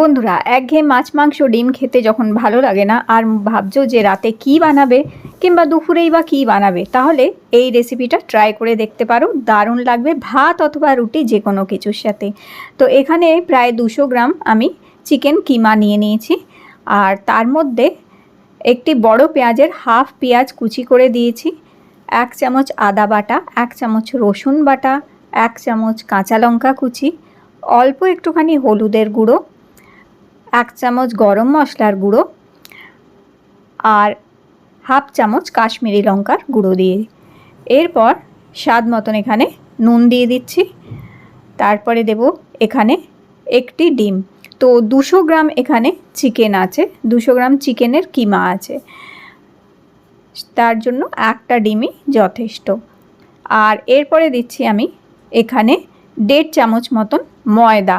বন্ধুরা, একঘেয়ে মাছ, মাংস, ডিম খেতে যখন ভালো লাগে না, আর ভাবছ যে রাতে কি বানাবে, কিংবা দুপুরেই বা কী বানাবে, তাহলে এই রেসিপিটা ট্রাই করে দেখতে পারো। দারুণ লাগবে ভাত অথবা রুটি যে কোনো কিছুর সাথে। তো এখানে প্রায় দুশো গ্রাম আমি চিকেন কিমা নিয়ে নিয়েছি, আর তার মধ্যে একটি বড় পেঁয়াজের হাফ পেঁয়াজ কুচি করে দিয়েছি, এক চামচ আদা বাটা, এক চামচ রসুন বাটা, এক চামচ কাঁচা লঙ্কা কুচি, অল্প একটুখানি হলুদের গুঁড়ো এক চামচ গরম মশলার গুঁড়ো আর হাফ চামচ কাশ্মীরি লঙ্কার গুঁড়ো দিয়ে এরপর স্বাদ মতন এখানে নুন দিয়ে দিচ্ছি। তারপরে দেব এখানে একটি ডিম। তো দুশো গ্রাম এখানে চিকেন আছে, দুশো গ্রাম চিকেনের কিমা আছে। তার জন্য একটা ডিমই যথেষ্ট। আর এরপরে দিচ্ছি আমি এখানে দেড় চামচ মতন ময়দা।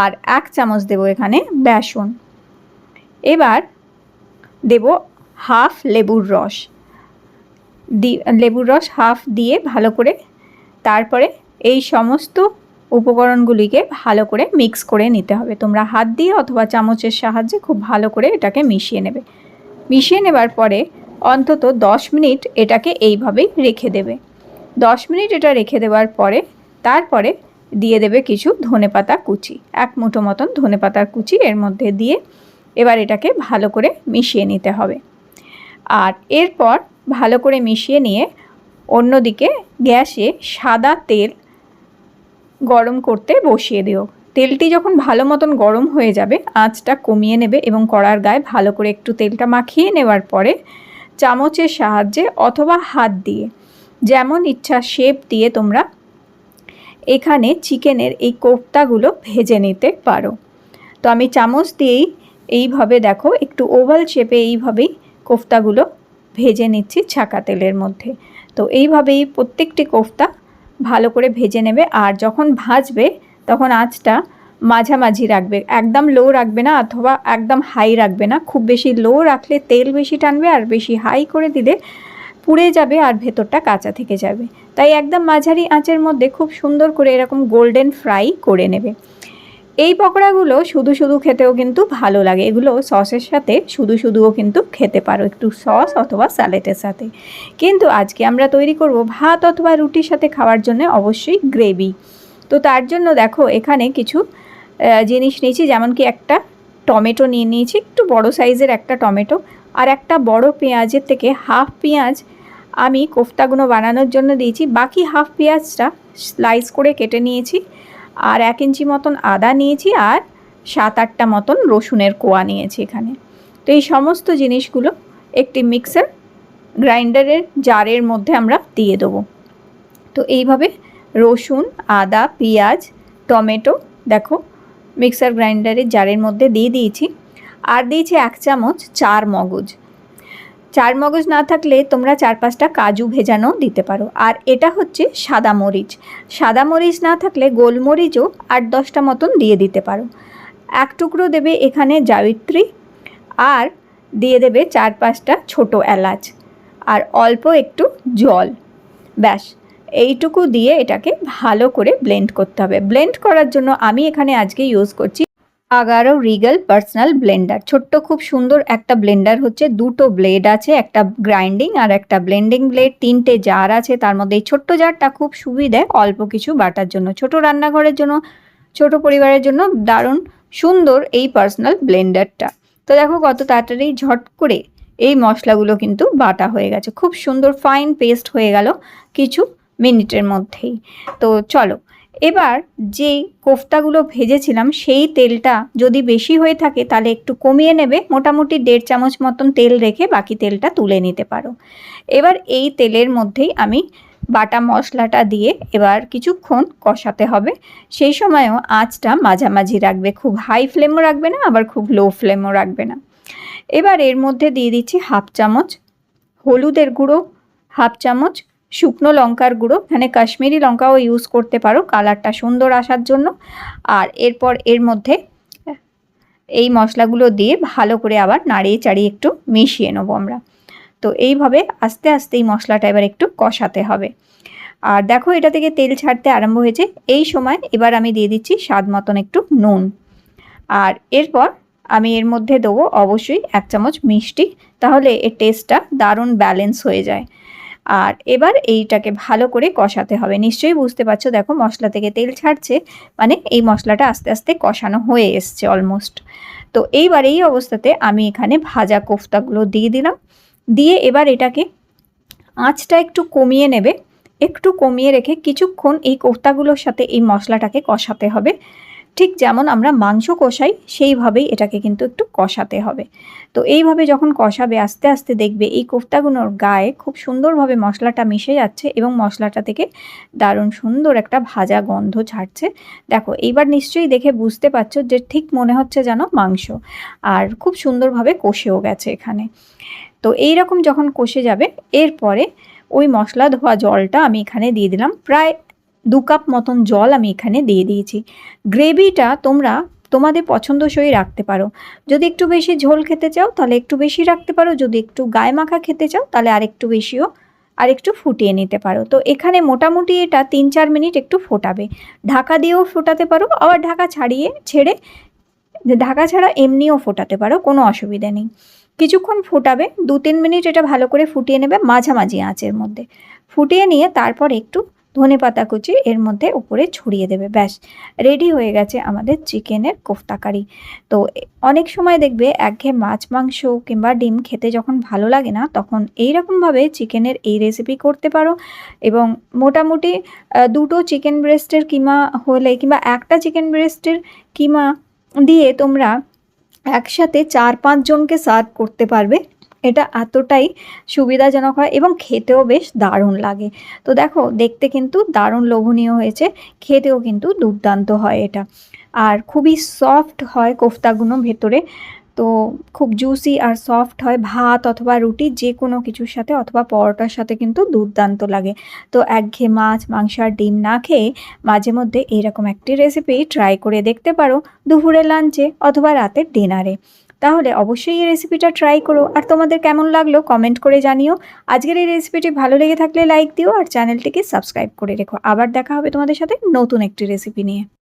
আর এক চামচ দেব এখানে বেসন। এবার দেব হাফ লেবুর রস। দি লেবুর রস হাফ দিয়ে ভালো করে তারপরে এই সমস্ত উপকরণগুলিকে ভালো করে মিক্স করে নিতে হবে। তোমরা হাত দিয়ে অথবা চামচের সাহায্যে খুব ভালো করে এটাকে মিশিয়ে নেবে। মিশিয়ে নেবার পরে অন্তত দশ মিনিট এটাকে এইভাবেই রেখে দেবে। দশ মিনিট এটা রেখে দেওয়ার পরে তারপরে দিয়ে দেবে কিছু ধনেপাতা কুচি। এক মুঠো মতন ধনেপাতার কুচি এর মধ্যে দিয়ে এবার এটাকে ভালো করে মিশিয়ে নিতে হবে। আর এরপর ভালো করে মিশিয়ে নিয়ে অন্যদিকে গ্যাসে সাদা তেল গরম করতে বসিয়ে দিও। তেলটি যখন ভালো মতন গরম হয়ে যাবে, আঁচটা কমিয়ে নেবে এবং কড়ার গায়ে ভালো করে একটু তেলটা মাখিয়ে নেওয়ার পরে চামচের সাহায্যে অথবা হাত দিয়ে যেমন ইচ্ছা শেপ দিয়ে তোমরা এখানে চিকেনের এই কোফতাগুলো ভেজে নিতে পারো। তো আমি চামচ দিয়েই এইভাবে দেখো, একটু ওভাল শেপে এইভাবেই কোফতাগুলো ভেজে নিচ্ছি ছাকা তেলের মধ্যে। তো এইভাবেই প্রত্যেকটি কোফতা ভালো করে ভেজে নেবে আর যখন ভাজবে তখন আঁচটা মাঝামাঝি রাখবে। একদম লো রাখবে না অথবা একদম হাই রাখবে না। খুব বেশি লো রাখলে তেল বেশি টানবে আর বেশি হাই করে দিলে পুড়ে যাবে আর ভেতরটা কাঁচা থেকে যাবে। তাই একদম মাঝারি আঁচের মধ্যে খুব সুন্দর করে এরকম গোল্ডেন ফ্রাই করে নেবে। এই পকোড়াগুলো শুধু শুধু খেতেও কিন্তু ভালো লাগে। এগুলো সসের সাথে শুধু শুধুও কিন্তু খেতে পারো একটু সস অথবা স্যালেটের সাথে। কিন্তু আজকে আমরা তৈরি করব ভাত অথবা রুটির সাথে খাওয়ার জন্য অবশ্যই গ্রেভি তো তার জন্য দেখো এখানে কিছু জিনিস নিয়েছি। যেমন কি একটা টমেটো নিয়ে নিয়েছি, একটু বড় সাইজের একটা টমেটো আর একটা বড় পেঁয়াজের থেকে হাফ পেঁয়াজ আমি কোফতাগুলো বানানোর জন্য দিয়েছি। বাকি হাফ পেঁয়াজটা স্লাইস করে কেটে নিয়েছি আর এক ইঞ্চি মতন আদা নিয়েছি আর সাত আটটা মতন রসুনের কোয়া নিয়েছি এখানে। তো এই সমস্ত জিনিসগুলো একটি মিক্সার গ্রাইন্ডারের জারের মধ্যে আমরা দিয়ে দেবো। তো এইভাবে রসুন, আদা, পেঁয়াজ, টমেটো, দেখো মিক্সার গ্রাইন্ডারের জারের মধ্যে দিয়ে দিয়েছি। আর দিয়েছি এক চামচ চার মগজ। চার মগজ না থাকলে তোমরা চার পাঁচটা কাজু ভেজানো দিতে পারো। আর এটা হচ্ছে সাদা মরিচ। সাদা মরিচ না থাকলে গোলমরিচও আট দশটা মতন দিয়ে দিতে পারো। এক টুকরো দেবে এখানে জাবিত্রী আর দিয়ে দেবে চার পাঁচটা ছোট এলাচ। আর অল্প একটু জল। ব্যাস। এইটুকু দিয়ে এটাকে ভালো করে ব্লেন্ড করতে হবে। ব্লেন্ড করার জন্য আমি এখানে আজকে ইউজ করছি আগারো রিগেল পার্সোনাল ব্লেন্ডার ছোট্ট খুব সুন্দর একটা ব্লেন্ডার হচ্ছে, দুটো ব্লেড আছে, একটা গ্রাইন্ডিং আর একটা ব্লেন্ডিং ব্লেড তিনটে জার আছে, তার মধ্যে এই ছোট্ট জারটা খুব সুবিধে অল্প কিছু বাটার জন্য। ছোট রান্নাঘরের জন্য, ছোট পরিবারের জন্য দারুণ সুন্দর এই পার্সোনাল ব্লেন্ডারটা তো দেখো কত তাড়াতাড়ি ঝট করে এই মশলাগুলো কিন্তু বাটা হয়ে গেছে। খুব সুন্দর ফাইন পেস্ট হয়ে গেল। কিছু মিনিটের মধ্যেই। তো চলো, এবার যে কোফতাগুলো ভেজেছিলাম, সেই তেলটা যদি বেশি হয়ে থাকে, তাহলে একটু কমিয়ে নেবে, মোটামুটি দেড় চামচ মতন তেল রেখে বাকি তেলটা তুলে নিতে পারো। এবার এই তেলের মধ্যেই আমি বাটা মশলাটা দিয়ে এবার কিছুক্ষণ কষাতে হবে। সেই সময়ও আঁচটা মাঝামাঝি রাখবে, খুব হাই ফ্লেমও রাখবে না, আবার খুব লো ফ্লেমও রাখবে না। এবার এর মধ্যে দিয়ে দিচ্ছি হাফ চামচ হলুদের গুঁড়ো, হাফ চামচ শুকনো লঙ্কার গুঁড়ো। এখানে কাশ্মীরি লঙ্কাও ইউজ করতে পারো কালারটা সুন্দর আসার জন্য। আর এরপর এর মধ্যে এই মশলাগুলো দিয়ে ভালো করে আবার নাড়িয়ে চাড়িয়ে একটু মিশিয়ে নেব আমরা। তো এইভাবে আস্তে আস্তে এই মশলাটা এবার একটু কষাতে হবে। আর দেখো এটা থেকে তেল ছাড়তে আরম্ভ হয়েছে। এই সময় এবার আমি দিয়ে দিচ্ছি স্বাদ মতন একটু নুন। আর এরপর আমি এর মধ্যে দেবো অবশ্যই এক চামচ মিষ্টি। তাহলে এর টেস্টটা দারুণ ব্যালেন্স হয়ে যায়। আর এবার এইটাকে ভালো করে কষাতে হবে। নিশ্চয়ই বুঝতে পারছ, দেখো মশলা থেকে তেল ছাড়ছে মানে এই মশলাটা আস্তে আস্তে কষানো হয়ে এসছে অলমোস্ট তো এইবার এই অবস্থাতে আমি এখানে ভাজা কোফতাগুলো দিয়ে দিলাম। দিয়ে এবার এটাকে আঁচটা একটু কমিয়ে নেবে। একটু কমিয়ে রেখে কিছুক্ষণ এই কোফতাগুলোর সাথে এই মশলাটাকে কষাতে হবে। ঠিক যেমন আমরা মাংস কষাই, সেইভাবেই এটাকে কিন্তু একটু কষাতে হবে। তো এইভাবে যখন কষাবে, আস্তে আস্তে দেখবে এই কোফতাগুলোর গায়ে খুব সুন্দরভাবে মশলাটা মিশে যাচ্ছে এবং মশলাটা থেকে দারুণ সুন্দর একটা ভাজা গন্ধ ছাড়ছে দেখো, এইবার নিশ্চয়ই দেখে বুঝতে পারছ যে ঠিক মনে হচ্ছে যেন মাংস। আর খুব সুন্দরভাবে কষেও গেছে এখানে। তো এই রকম যখন কষে যাবে, এরপরে ওই মশলা ধোয়া জলটা আমি এখানে দিয়ে দিলাম। প্রায় দু কাপ মতন জল আমি এখানে দিয়ে দিয়েছি। গ্রেভিটা তোমরা তোমাদের পছন্দসই রাখতে পারো। যদি একটু বেশি ঝোল খেতে চাও, তাহলে একটু বেশি রাখতে পারো। যদি একটু গায়ে মাখা খেতে চাও, তাহলে আরেকটু বেশিও আর একটু ফুটিয়ে নিতে পারো। তো এখানে মোটামুটি এটা তিন চার মিনিট একটু ফোটাবে। ঢাকা দিয়েও ফোটাতে পারো, আবার ঢাকা ছাড়িয়ে ছেড়ে, ঢাকা ছাড়া এমনিও ফোটাতে পারো, কোনো অসুবিধা নেই। কিছুক্ষণ ফোটাবে, দু তিন মিনিট এটা ভালো করে ফুটিয়ে নেবে, মাঝামাঝি আঁচের মধ্যে। ফুটিয়ে নিয়ে তারপর একটু ধনে পাতা কুচি এর মধ্যে উপরে ছড়িয়ে দেবে, ব্যাস। রেডি হয়ে গেছে আমাদের চিকেনের কোফতা কারি। তো অনেক সময় দেখবে একঘেয়ে মাছ, মাংস কিংবা ডিম খেতে যখন ভালো লাগে না, তখন এই রকমভাবে চিকেনের এই রেসিপি করতে পারো। এবং মোটামুটি দুটো চিকেন ব্রেস্টের কিমা হলে কিংবা একটা চিকেন ব্রেস্টের কিমা দিয়ে তোমরা একসাথে চার পাঁচজনকে সার্ভ করতে পারবে। এটা এতটাই সুবিধাজনক হয় এবং খেতেও বেশ দারুণ লাগে। তো দেখো, দেখতে কিন্তু দারুণ লোভনীয় হয়েছে, খেতেও কিন্তু দুর্দান্ত হয় এটা। আর খুবই সফট হয় কোফতাগুলো ভেতরে। তো খুব জুসি আর সফট হয় ভাত অথবা রুটি যে কোনো কিছুর সাথে অথবা পরোটার সাথে কিন্তু দুর্দান্ত লাগে। তো একঘেয়ে মাছ, মাংস আর ডিম না খেয়ে মাঝে মধ্যে এরকম একটি রেসিপি ট্রাই করে দেখতে পারো দুপুরে লাঞ্চে অথবা রাতের ডিনারে তাহলে অবশ্যই এই রেসিপিটা ট্রাই করো। আর তোমাদের কেমন লাগল কমেন্ট করে জানিও। আজকের এই রেসিপিটি ভালো লেগে থাকলে লাইক দিও আর চ্যানেলটিকে সাবস্ক্রাইব করে রেখো। আবার দেখা হবে তোমাদের সাথে নতুন একটি রেসিপি নিয়ে।